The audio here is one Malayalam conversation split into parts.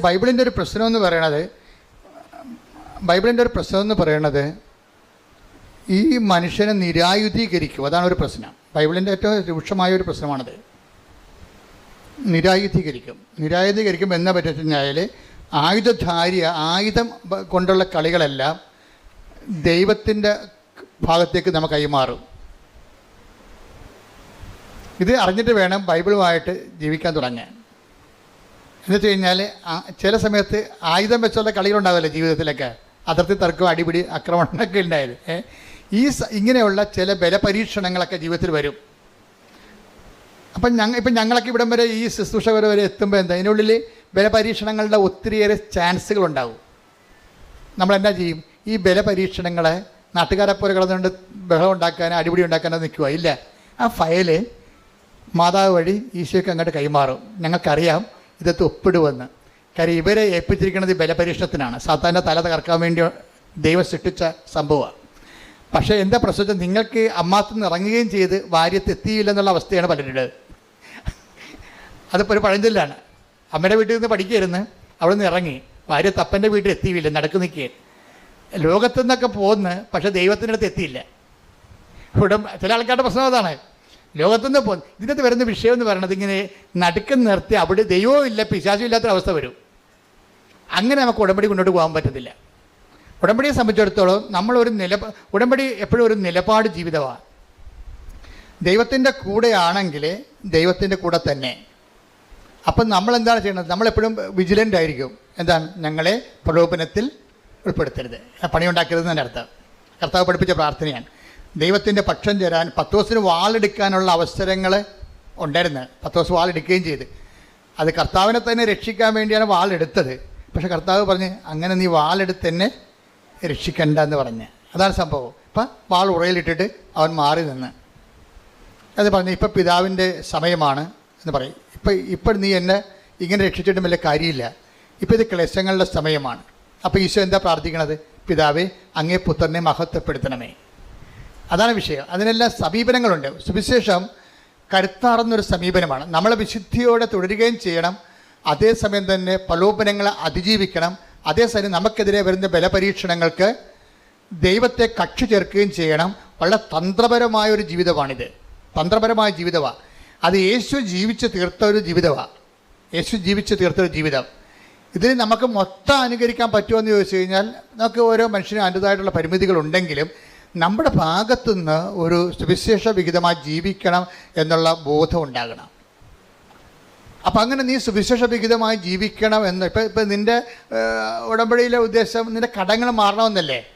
ബൈബിളിന്റെ ഒരു പ്രശ്നം എന്ന് പറയണത് ബൈബിളിന്റെ ഒരു പ്രശ്നം എന്ന് പറയണത് ഈ മനുഷ്യനെ നിരായുധീകരിക്കും. അതാണ് ഒരു പ്രശ്നം. ബൈബിളിന്റെ ഏറ്റവും രൂക്ഷമായ ഒരു പ്രശ്നമാണത്. നിരായുധീകരിക്കും. നിരായുധീകരിക്കും എന്ന കഴിഞ്ഞാൽ ആയുധധാരിയ ആയുധം കൊണ്ടുള്ള കളികളെല്ലാം ദൈവത്തിന്റെ ഭാഗത്തേക്ക് നമുക്ക് കൈമാറും. ഇത് അറിഞ്ഞിട്ട് വേണം ബൈബിളുമായിട്ട് ജീവിക്കാൻ തുടങ്ങാൻ. എന്ന് വെച്ച് കഴിഞ്ഞാൽ ചില സമയത്ത് ആയുധം വെച്ചുള്ള കളികളുണ്ടാവില്ലേ ജീവിതത്തിലൊക്കെ. അതിർത്തി തർക്കം അടിപിടി ആക്രമണമൊക്കെ ഉണ്ടായത്? ഈ ഇങ്ങനെയുള്ള ചില ബലപരീക്ഷണങ്ങളൊക്കെ ജീവിതത്തിൽ വരും. അപ്പം ഞങ്ങൾ ഇപ്പം ഞങ്ങളൊക്കെ ഇവിടം വരെ ഈ ശുശ്രൂഷ വരെ വരെ എത്തുമ്പോൾ എന്താ അതിനുള്ളിൽ ബലപരീക്ഷണങ്ങളുടെ ഒത്തിരിയേറെ ചാൻസുകൾ ഉണ്ടാവും. നമ്മൾ എന്നാ ചെയ്യും? ഈ ബലപരീക്ഷണങ്ങളെ നാട്ടുകാരെ പോലെ കിടന്നുകൊണ്ട് ബഹളം ഉണ്ടാക്കാനോ അടിപിടി ഉണ്ടാക്കാനോ നിൽക്കുക ഇല്ല. ആ ഫയൽ മാതാവ് വഴി ഈശോയ്ക്ക് അങ്ങോട്ട് കൈമാറും. ഞങ്ങൾക്കറിയാം ഇതൊക്കെ ഒപ്പിടുമെന്ന് കാര്യം ഇവരെ ഏൽപ്പിച്ചിരിക്കുന്നത് ബലപരീക്ഷണത്തിനാണ്. സാത്താന്റെ തല തകർക്കാൻ വേണ്ടി ദൈവം സൃഷ്ടിച്ച സംഭവമാണ്. പക്ഷേ എന്താ പ്രശ്നം? നിങ്ങൾക്ക് അമ്മാത്തു നിന്ന് ഇറങ്ങുകയും ചെയ്ത് ഭാര്യത്ത് എത്തിയില്ലെന്നുള്ള അവസ്ഥയാണ് പലരുടെ അതിപ്പോൾ ഒരു പഴഞ്ചൊല്ലാണ്. അമ്മയുടെ വീട്ടിൽ നിന്ന് പഠിക്കായിരുന്നു അവിടെ നിന്ന് ഇറങ്ങി. ഭാര്യ തപ്പന്റെ വീട്ടിൽ എത്തിയില്ല. നടക്കു നിൽക്കുകയും ലോകത്തു നിന്നൊക്കെ പോന്ന് പക്ഷേ ദൈവത്തിന്റെ അടുത്ത് എത്തിയില്ല. ഇവിടെ ചില ആൾക്കാരുടെ പ്രശ്നം അതാണ്. ലോകത്തുനിന്ന് പോ ഇതിനകത്ത് വരുന്ന വിഷയം എന്ന് പറയുന്നത് ഇങ്ങനെ നടുക്കം നിർത്തി അവിടെ ദൈവവും ഇല്ല പിശാചും ഇല്ലാത്തൊരവസ്ഥ വരും. അങ്ങനെ നമുക്ക് ഉടമ്പടി മുന്നോട്ട് പോകാൻ പറ്റത്തില്ല. ഉടമ്പടിയെ സംബന്ധിച്ചിടത്തോളം നമ്മളൊരു നില ഉടമ്പടി എപ്പോഴും ഒരു നിലപാട് ജീവിതമാണ്. ദൈവത്തിന്റെ കൂടെയാണെങ്കിൽ ദൈവത്തിന്റെ കൂടെ തന്നെ. അപ്പം നമ്മൾ എന്താണ് ചെയ്യുന്നത് നമ്മളെപ്പോഴും വിജിലന്റ് ആയിരിക്കും. എന്താണ്? ഞങ്ങളെ പ്രലോഭനത്തിൽ ഉൾപ്പെടുത്തരുത്. പണിയുണ്ടാക്കരുതെന്ന് അർത്ഥം. കർത്താവ് പഠിപ്പിച്ച പ്രാർത്ഥനയാണ്. ദൈവത്തിന്റെ പക്ഷം ചേരാൻ പത്തോസിന് വാളെടുക്കാനുള്ള അവസരങ്ങൾ ഉണ്ടായിരുന്നു. പത്തോസ് വാളെടുക്കുകയും ചെയ്ത്. അത് കർത്താവിനെ തന്നെ രക്ഷിക്കാൻ വേണ്ടിയാണ് വാളെടുത്തത്. പക്ഷെ കർത്താവ് പറഞ്ഞ് അങ്ങനെ നീ വാളെടുത്ത് തന്നെ രക്ഷിക്കണ്ട എന്ന് പറഞ്ഞ്. അതാണ് സംഭവം. ഇപ്പം വാൾ ഉറയിലിട്ടിട്ട് അവൻ മാറി നിന്ന്. അത് പറഞ്ഞു ഇപ്പം പിതാവിന്റെ സമയമാണ് എന്ന് പറയും. ഇപ്പം ഇപ്പം നീ എന്നെ ഇങ്ങനെ രക്ഷിച്ചിട്ടും വലിയ കാര്യമില്ല. ഇപ്പം ഇത് ക്ലേശങ്ങളുടെ സമയമാണ്. അപ്പോൾ ഈശോ എന്താ പ്രാർത്ഥിക്കണത്? പിതാവേ അങ്ങേ പുത്രനെ മഹത്വപ്പെടുത്തണമേ. അതാണ് വിഷയം. അതിനെല്ലാം സമീപനങ്ങളുണ്ട്. സുവിശേഷം കരുത്താർന്നൊരു സമീപനമാണ്. നമ്മളെ വിശുദ്ധിയോടെ തുടരുകയും ചെയ്യണം. അതേസമയം തന്നെ പ്രലോഭനങ്ങളെ അതിജീവിക്കണം. അതേസമയം നമുക്കെതിരെ വരുന്ന ബലപരീക്ഷണങ്ങൾക്ക് ദൈവത്തെ കക്ഷി ചേർക്കുകയും ചെയ്യണം. വളരെ തന്ത്രപരമായ ഒരു ജീവിതമാണിത്. തന്ത്രപരമായ ജീവിതമാണ് അത് യേശു ജീവിച്ച് തീർത്ത ഒരു ജീവിതമാണ് യേശു ജീവിച്ച് തീർത്ത ഒരു ജീവിതം. ഇതിൽ നമുക്ക് മൊത്തം അനുകരിക്കാൻ പറ്റുമോ എന്ന് ചോദിച്ചു കഴിഞ്ഞാൽ നമുക്ക് ഓരോ മനുഷ്യനും അതിന്റെതായിട്ടുള്ള പരിമിതികളുണ്ടെങ്കിലും നമ്മുടെ ഭാഗത്തുനിന്ന് ഒരു സുവിശേഷ വിഹിതമായി ജീവിക്കണം എന്നുള്ള ബോധം ഉണ്ടാകണം. അപ്പം അങ്ങനെ നീ സുവിശേഷ വിഹിതമായി ജീവിക്കണം എന്ന് ഇപ്പം ഇപ്പം നിന്റെ ഉടമ്പടിയിലെ ഉദ്ദേശം നിന്റെ കടങ്ങൾ മാറണമെന്നല്ലേ?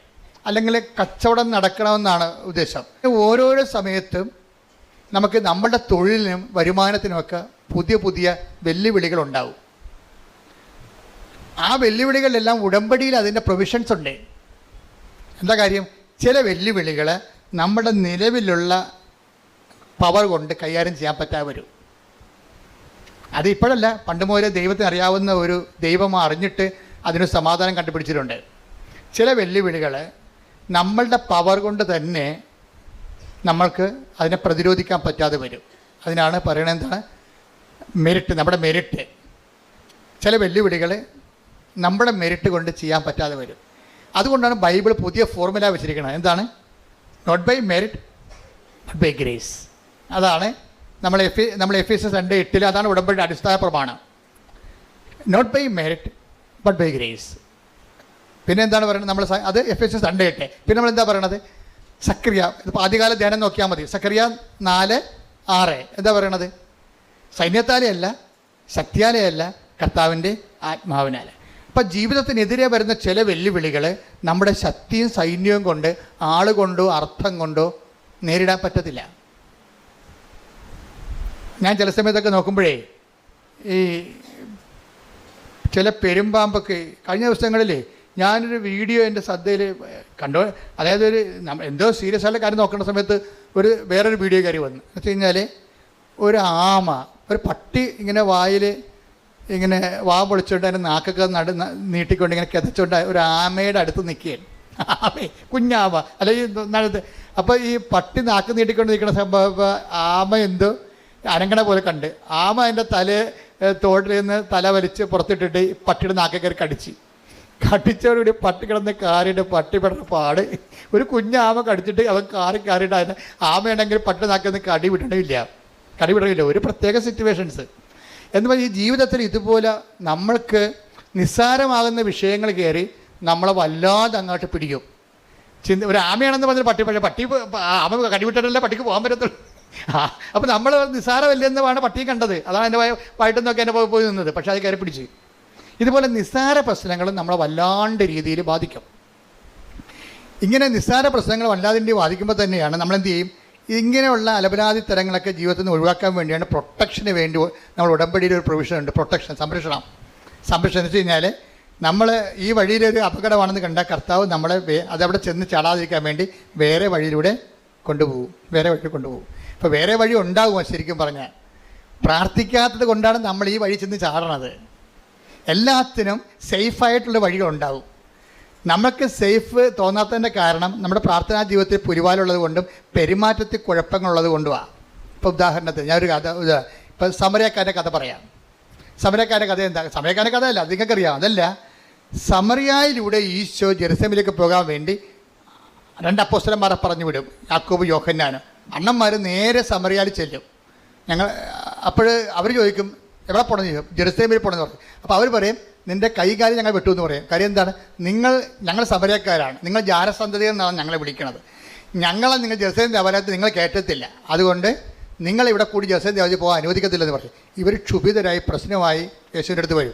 അല്ലെങ്കിൽ കച്ചവടം നടക്കണമെന്നാണ് ഉദ്ദേശം. ഓരോരോ സമയത്തും നമുക്ക് നമ്മളുടെ തൊഴിലിനും വരുമാനത്തിനുമൊക്കെ പുതിയ പുതിയ വെല്ലുവിളികൾ ഉണ്ടാവും. ആ വെല്ലുവിളികളിലെല്ലാം ഉടമ്പടിയിൽ അതിന്റെ പ്രൊവിഷൻസ് ഉണ്ട്. എന്താ കാര്യം? ചില വെല്ലുവിളികൾ നമ്മുടെ നിലവിലുള്ള പവർ കൊണ്ട് കൈകാര്യം ചെയ്യാൻ പറ്റാതെ വരും. അത് ഇപ്പോഴല്ല പണ്ട് മുതലേ ദൈവത്തിന് അറിയാവുന്ന ഒരു ദൈവം അറിഞ്ഞിട്ട് അതിന് സമാധാനം കണ്ടുപിടിച്ചിട്ടുണ്ട്. ചില വെല്ലുവിളികൾ നമ്മളുടെ പവർ കൊണ്ട് തന്നെ നമ്മൾക്ക് അതിനെ പ്രതിരോധിക്കാൻ പറ്റാതെ വരും. അതിനാണ് പറയണത് എന്താണ്? മെരിറ്റ് നമ്മുടെ മെരിറ്റ് ചില വെല്ലുവിളികൾ നമ്മുടെ മെരിറ്റ് കൊണ്ട് ചെയ്യാൻ പറ്റാതെ വരും. അതുകൊണ്ടാണ് ബൈബിൾ പുതിയ ഫോർമുല വെച്ചിരിക്കുന്നത് എന്താണ്? Not by merit not by grace അതാണ് നമ്മൾ എഫ് നമ്മൾ എഫ് എസ് രണ്ട് എട്ടിൽ അതാണ് ഉടമ്പടിയുടെ അടിസ്ഥാന പ്രമാണം. Not by merit but by grace പിന്നെ എന്താണ് പറയുന്നത്? നമ്മൾ അത് എഫ് എസ് എസ് രണ്ട് എട്ട്. പിന്നെ നമ്മൾ എന്താ പറയണത്? സക്രിയ ഇപ്പോൾ ആദ്യകാല ധ്യാനം നോക്കിയാൽ മതി. സക്രിയ നാല് ആറ്. എന്താ പറയണത്? സൈന്യത്താലെയല്ല അല്ല ശക്തിയാലെ അല്ല കർത്താവിന്റെ ആത്മാവിനാലെ. അപ്പം ജീവിതത്തിനെതിരെ വരുന്ന ചില വെല്ലുവിളികളെ നമ്മുടെ ശക്തിയും സൈന്യവും കൊണ്ട് ആളുകൊണ്ടോ അർത്ഥം കൊണ്ടോ നേരിടാൻ പറ്റത്തില്ല. ഞാൻ ചില സമയത്തൊക്കെ നോക്കുമ്പോഴേ ഈ ചില പെരുമ്പാമ്പൊക്കെ കഴിഞ്ഞ ദിവസങ്ങളിൽ ഞാനൊരു വീഡിയോ എന്റെ ശ്രദ്ധയിൽ കണ്ടോ. അതായത് ഒരു എന്തോ സീരിയസ് ആയ കാര്യം നോക്കേണ്ട സമയത്ത് ഒരു വേറൊരു വീഡിയോ കയറി വന്നു. എന്ന് വെച്ച് കഴിഞ്ഞാൽ ഒരു ആമ ഒരു പട്ടി ഇങ്ങനെ വായിൽ ഇങ്ങനെ വാ പൊളിച്ചുകൊണ്ട് നാക്കൊക്കെ നട നീട്ടിക്കൊണ്ട് ഇങ്ങനെ കിതച്ചുകൊണ്ട് ഒരു ആമയുടെ അടുത്ത് നിൽക്കുകയാണ് ആമേ കുഞ്ഞാമ അല്ലെങ്കിൽ നടത്ത്. അപ്പോൾ ഈ പട്ടി നാക്ക് നീട്ടിക്കൊണ്ട് നിൽക്കുന്ന സംഭവം ആമ എന്തോ അനങ്ങണ പോലെ കണ്ട്. ആമ അതിന്റെ തല തോട്ടിൽ നിന്ന് തല വലിച്ച് പുറത്തിട്ടിട്ട് പട്ടിയുടെ നാക്കെ കയറി കടിച്ച്. കടിച്ചോടുകൂടി പട്ടി കിടന്ന് കാറിയിട്ട് പട്ടി പെടുന്ന പാട്. ഒരു കുഞ്ഞാമ കടിച്ചിട്ട് അവൻ കാറി കാറിയിട്ട് അതിന് ആമയുണ്ടെങ്കിൽ പട്ടി നാക്കിൽ കടി വിടണമില്ല കടി വിടണില്ല. ഒരു പ്രത്യേക സിറ്റുവേഷൻസ് എന്ന് പറഞ്ഞാൽ ജീവിതത്തിൽ ഇതുപോലെ നമ്മൾക്ക് നിസ്സാരമാകുന്ന വിഷയങ്ങൾ കയറി നമ്മളെ വല്ലാതെ അങ്ങോട്ട് പിടിക്കും. ചിന്ത ഒരു ആമയാണെന്ന് പറഞ്ഞാൽ പട്ടി പക്ഷേ പട്ടി ആമ കടിവിട്ടിട്ടല്ലേ പട്ടിക്ക് പോകാൻ പറ്റത്തുള്ളൂ. ആ അപ്പം നമ്മൾ നിസ്സാരമല്ലെന്നാണ് പട്ടിയെ കണ്ടത്. അതാണ് എന്റെ വയറ്റെന്നൊക്കെ നോക്കി എന്റെ പോയി നിന്നത്. പക്ഷേ അത് കയറി പിടിച്ച്. ഇതുപോലെ നിസ്സാര പ്രശ്നങ്ങൾ നമ്മളെ വല്ലാണ്ട് രീതിയിൽ ബാധിക്കും. ഇങ്ങനെ നിസ്സാര പ്രശ്നങ്ങൾ വല്ലാതിന്റെ ബാധിക്കുമ്പോൾ തന്നെയാണ് നമ്മളെന്ത് ചെയ്യും? ഇങ്ങനെയുള്ള അലപരാധി തരങ്ങളൊക്കെ ജീവിതത്തിൽ നിന്ന് ഒഴിവാക്കാൻ വേണ്ടിയാണ് പ്രൊട്ടക്ഷന് വേണ്ടി നമ്മൾ ഉടമ്പടിയിൽ ഒരു പ്രൊവിഷൻ ഉണ്ട്. പ്രൊട്ടക്ഷൻ സംരക്ഷണം. സംരക്ഷണം എന്ന് വെച്ച് കഴിഞ്ഞാൽ നമ്മൾ ഈ വഴിയിലൊരു അപകടമാണെന്ന് കണ്ട കർത്താവ് നമ്മളെ അതവിടെ ചെന്ന് ചാടാതിരിക്കാൻ വേണ്ടി വേറെ വഴിയിലൂടെ കൊണ്ടുപോകും. വേറെ വഴി കൊണ്ടുപോകും. അപ്പോൾ വേറെ വഴി ഉണ്ടാകുമോ ശരിക്കും പറഞ്ഞാൽ? പ്രാർത്ഥിക്കാത്തത് കൊണ്ടാണ് നമ്മൾ ഈ വഴി ചെന്ന് ചാടണത്. എല്ലാത്തിനും സേഫായിട്ടുള്ള വഴികളുണ്ടാവും. നമുക്ക് സേഫ് തോന്നാത്തതിന്റെ കാരണം നമ്മുടെ പ്രാർത്ഥനാ ജീവിതത്തിൽ പുരിവാലുള്ളത് കൊണ്ടും പെരുമാറ്റത്തിൽ കുഴപ്പങ്ങളുള്ളത് കൊണ്ടുമാണ് ഇപ്പോൾ ഉദാഹരണത്തിന് ഞാനൊരു കഥ ഇപ്പം സമരക്കാരന്റെ കഥ പറയാം. സമരക്കാരന്റെ കഥ എന്താ? സമരക്കാരന്റെ കഥ അല്ല നിങ്ങൾക്കറിയാം. അതല്ല സമറിയായിലൂടെ ഈശോ ജെറുസലേമിലേക്ക് പോകാൻ വേണ്ടി രണ്ട് അപ്പോസ്റ്റലന്മാരെ പറഞ്ഞു വിടും യാക്കോബ് യോഹന്നാനും. അണ്ണന്മാർ നേരെ സമറിയാൽ ചെല്ലും. ഞങ്ങൾ അപ്പോൾ അവർ ചോദിക്കും എവിടെ പോകണമെന്ന് ചോദിക്കും. ജെറുസലേമിൽ പോകണമെന്ന് പറയും അപ്പോൾ അവർ പറയും നിന്റെ കൈകാര്യം ഞങ്ങൾ വെട്ടുമെന്ന് പറയും. കാര്യം എന്താണ്? നിങ്ങൾ ഞങ്ങൾ സമരക്കാരാണ്. നിങ്ങൾ ജാരസന്ധതി എന്നാണ് ഞങ്ങളെ വിളിക്കുന്നത്. ഞങ്ങളെ നിങ്ങൾ ജസേൻ ദേവാലയത്തിൽ നിങ്ങൾ കയറ്റത്തില്ല. അതുകൊണ്ട് നിങ്ങൾ ഇവിടെ കൂടി ജെറുസലേം ദേവാലയത്തിൽ പോകാൻ അനുവദിക്കത്തില്ലെന്ന് പറയും ഇവർ ക്ഷുഭിതരായി പ്രശ്നമായി യേശുവിന്റെ അടുത്ത് വരും.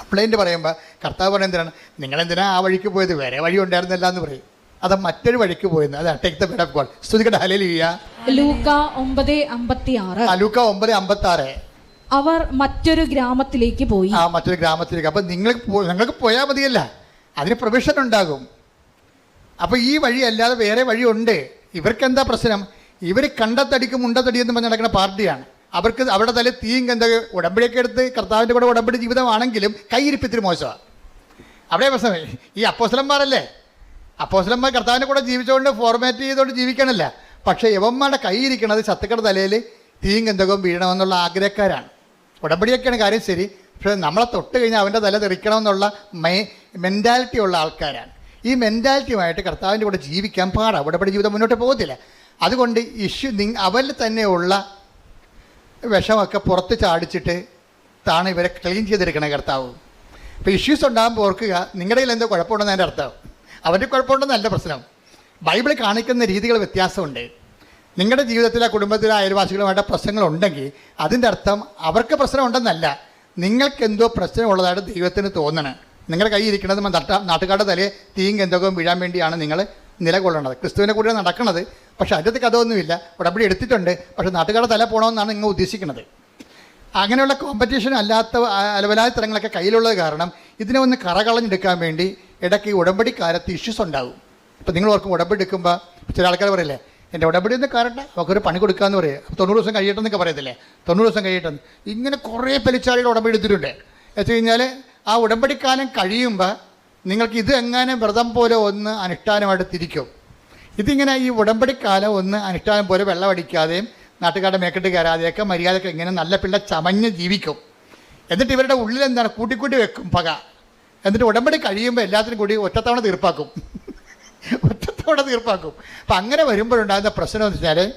കംപ്ലൈന്റ് പറയുമ്പോൾ കർത്താവ് പറയുന്നത് എന്തിനാണ്? നിങ്ങളെന്തിനാ ആ വഴിക്ക് പോയത്? വേറെ വഴി ഉണ്ടായിരുന്നില്ല എന്ന് പറയും. അത് മറ്റൊരു വഴിക്ക് പോയിരുന്നു അതാണ് take the bed of God സ്തുതിക്കട്ടെ. ഹലേലിയ ലൂക്ക ഒമ്പത് അമ്പത്തി ആറ് ലൂക്ക ഒമ്പത് അമ്പത്തി ആറ് അവർ മറ്റൊരു ഗ്രാമത്തിലേക്ക് പോയി. ആ മറ്റൊരു ഗ്രാമത്തിലേക്ക്. അപ്പം നിങ്ങൾ ഞങ്ങൾക്ക് നിങ്ങൾക്ക് പോയാൽ മതിയല്ല. അതിന് പ്രൊവിഷൻ ഉണ്ടാകും. അപ്പോൾ ഈ വഴി അല്ലാതെ വേറെ വഴിയുണ്ട്. ഇവർക്ക് എന്താ പ്രശ്നം? ഇവർ കണ്ടത്തടിക്കും മുണ്ടത്തടി എന്ന് പറഞ്ഞ് നടക്കുന്ന പാർട്ടിയാണ്. അവർക്ക് അവരുടെ തല തീയും എന്താ ഉടമ്പടിയൊക്കെ എടുത്ത് കർത്താവിന്റെ കൂടെ ഉടമ്പടി ജീവിതമാണെങ്കിലും കൈയിരിപ്പിത്തിരി മോശമാണ് അവിടെ പ്രശ്നം. ഈ അപ്പോസ്ലന്മാരല്ലേ അപ്പോസ്ലന്മാർ കർത്താവിന്റെ കൂടെ ജീവിച്ചുകൊണ്ട് ഫോർമാറ്റ് ചെയ്തുകൊണ്ട് ജീവിക്കണല്ല. പക്ഷേ യവന്മാരുടെ കൈയിരിക്കണത് ശത്രുക്കളുടെ തലയിൽ തീയും ഗന്ധകവും വീഴണമെന്നുള്ള ആഗ്രഹക്കാരാണ്. ഉടമ്പടിയൊക്കെയാണ് കാര്യം ശരി. പക്ഷേ നമ്മളെ തൊട്ട് കഴിഞ്ഞാൽ അവന്റെ തല തെറിക്കണമെന്നുള്ള മെയ് മെന്റാലിറ്റി ഉള്ള ആൾക്കാരാണ്. ഈ മെന്റാലിറ്റിയുമായിട്ട് കർത്താവിന്റെ കൂടെ ജീവിക്കാൻ പാടാണ് ഉടമ്പടി ജീവിതം മുന്നോട്ട് പോകത്തില്ല. അതുകൊണ്ട് ഇഷ്യൂ നിങ് അവരിൽ തന്നെയുള്ള വിഷമൊക്കെ പുറത്ത് ചാടിച്ചിട്ട് താണ് ഇവരെ ക്ലീൻ ചെയ്തെടുക്കണേ കർത്താവ്. ഇപ്പോൾ ഇഷ്യൂസ് ഉണ്ടാകുമ്പോൾ ഓർക്കുക നിങ്ങളുടെ കയ്യിൽ എന്തോ കുഴപ്പമുണ്ടെന്ന് എന്റെ അർത്ഥം. അവന്റെ കുഴപ്പമുണ്ടെന്നല്ല പ്രശ്നം. ബൈബിൾ കാണിക്കുന്ന രീതികൾ വ്യത്യാസമുണ്ട്. നിങ്ങളുടെ ജീവിതത്തിലെ കുടുംബത്തിലെ അയൽവാസികളുമായിട്ട് പ്രശ്നങ്ങളുണ്ടെങ്കിൽ അതിന്റെ അർത്ഥം അവർക്ക് പ്രശ്നമുണ്ടെന്നല്ല. നിങ്ങൾക്ക് എന്തോ പ്രശ്നമുള്ളതായിട്ട് ദൈവത്തിന് തോന്നണം. നിങ്ങളുടെ കയ്യിൽ ഇരിക്കുന്നത് നട്ട നാട്ടുകാരുടെ തലയെ തീയും ഗന്ധകവും വീഴാൻ വേണ്ടിയാണ് നിങ്ങൾ നിലകൊള്ളണത് ക്രിസ്തുവിനെ കൂടെ നടക്കുന്നത് പക്ഷേ അതിന്റെ കഥയൊന്നുമില്ല. ഉടമ്പടി എടുത്തിട്ടുണ്ട് പക്ഷേ നാട്ടുകാരുടെ തല പോകണമെന്നാണ് നിങ്ങൾ ഉദ്ദേശിക്കുന്നത് അങ്ങനെയുള്ള കോമ്പറ്റീഷൻ അല്ലാത്ത അലവലായ തരങ്ങളൊക്കെ കയ്യിലുള്ളത് കാരണം ഇതിനെ ഒന്ന് കറകളഞ്ഞെടുക്കാൻ വേണ്ടി ഇടയ്ക്ക് ഉടമ്പടി ഇഷ്യൂസ് ഉണ്ടാകും. ഇപ്പം നിങ്ങൾ ഓർക്കും ഉടമ്പടി എടുക്കുമ്പോൾ ചില ആൾക്കാർ പറയില്ലേ എന്റെ ഉടമ്പടി ഒന്ന് ഒക്കെ നമുക്കൊരു പണി കൊടുക്കാമെന്ന് പറയുക തൊണ്ണൂറ് ദിവസം കഴിയട്ടെന്നൊക്കെ പറയത്തില്ലേ? തൊണ്ണൂറ് ദിവസം കഴിയട്ടെന്ന്. ഇങ്ങനെ കുറേ പെലിച്ചാളികൾ ഉടമ്പടി എടുത്തിട്ടുണ്ട്. വെച്ച് കഴിഞ്ഞാൽ ആ ഉടമ്പടിക്കാലം കഴിയുമ്പോൾ നിങ്ങൾക്ക് ഇത് എങ്ങനെ വ്രതം പോലെ ഒന്ന് അനുഷ്ഠാനമായിട്ട് തിരിക്കും. ഇതിങ്ങനെ ഈ ഉടമ്പടിക്കാലം ഒന്ന് അനുഷ്ഠാനം പോലെ വെള്ളമടിക്കാതെയും നാട്ടുകാരുടെ മേക്കെട്ട് കയറാതെയൊക്കെ മര്യാദയ്ക്ക് ഇങ്ങനെ നല്ല പിള്ള ചമഞ്ഞ് ജീവിക്കും. എന്നിട്ട് ഇവരുടെ ഉള്ളിൽ എന്താണ് കൂട്ടിക്കൂട്ടി വെക്കും പക. എന്നിട്ട് ഉടമ്പടി കഴിയുമ്പോൾ എല്ലാത്തിനും കൂടി ഒറ്റത്തവണ തീർപ്പാക്കും. ഒറ്റത്തവണ തീർപ്പാക്കും. അപ്പം അങ്ങനെ വരുമ്പോഴുണ്ടാകുന്ന പ്രശ്നം എന്ന് വെച്ചാൽ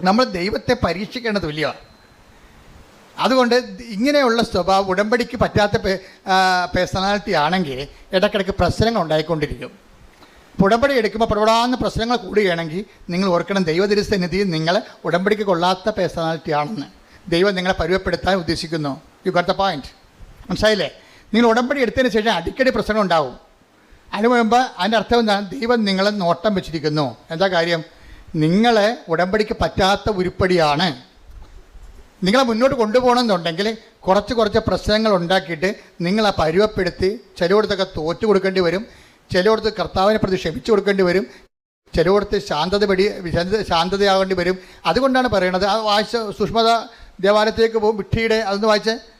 നമ്മൾ ദൈവത്തെ പരീക്ഷിക്കേണ്ട തുല്യമാണ് അതുകൊണ്ട് ഇങ്ങനെയുള്ള സ്വഭാവം ഉടമ്പടിക്ക് പറ്റാത്ത പേഴ്സണാലിറ്റി ആണെങ്കിൽ ഇടയ്ക്കിടയ്ക്ക് പ്രശ്നങ്ങൾ ഉണ്ടായിക്കൊണ്ടിരിക്കും. ഉടമ്പടി എടുക്കുമ്പോൾ പ്രവടാന്ന് പ്രശ്നങ്ങൾ കൂടുകയാണെങ്കിൽ നിങ്ങൾ ഓർക്കണം ദൈവതിരുസന്നിധിയിൽ നിങ്ങൾ ഉടമ്പടിക്ക് കൊള്ളാത്ത പേഴ്സണാലിറ്റി ആണെന്ന്. ദൈവം നിങ്ങളെ പരുവപ്പെടുത്താൻ ഉദ്ദേശിക്കുന്നു. യു ഗോട്ട് ദ പോയിന്റ് മനസ്സിലായില്ലേ? നിങ്ങൾ ഉടമ്പടി എടുത്തതിന് ശേഷം അടിക്കടി പ്രശ്നം ഉണ്ടാവും. അതിന് മുമ്പ് അതിന്റെ അർത്ഥം എന്താണ്? ദൈവം നിങ്ങളെ നോട്ടം വെച്ചിരിക്കുന്നു. എന്താ കാര്യം? നിങ്ങളെ ഉടമ്പടിക്ക് പറ്റാത്ത ഉരുപ്പടിയാണ്. നിങ്ങളെ മുന്നോട്ട് കൊണ്ടുപോകണമെന്നുണ്ടെങ്കിൽ കുറച്ച് കുറച്ച് പ്രശ്നങ്ങൾ ഉണ്ടാക്കിയിട്ട് നിങ്ങളെ പരുവപ്പെടുത്തി ചിലയിടത്തൊക്കെ തോറ്റു കൊടുക്കേണ്ടി വരും. ചിലയിടത്ത് കർത്താവിനെ പ്രതി ക്ഷമിച്ചു കൊടുക്കേണ്ടി വരും. ചിലയിടത്ത് ശാന്തത പെടി ശാന്തതയാകേണ്ടി വരും. അതുകൊണ്ടാണ് പറയുന്നത് ആ വായിച്ച സുഷ്മത ദേവാലയത്തിലേക്ക് പോകും വിട്ടിയുടെ അതൊന്ന് വായിച്ച്.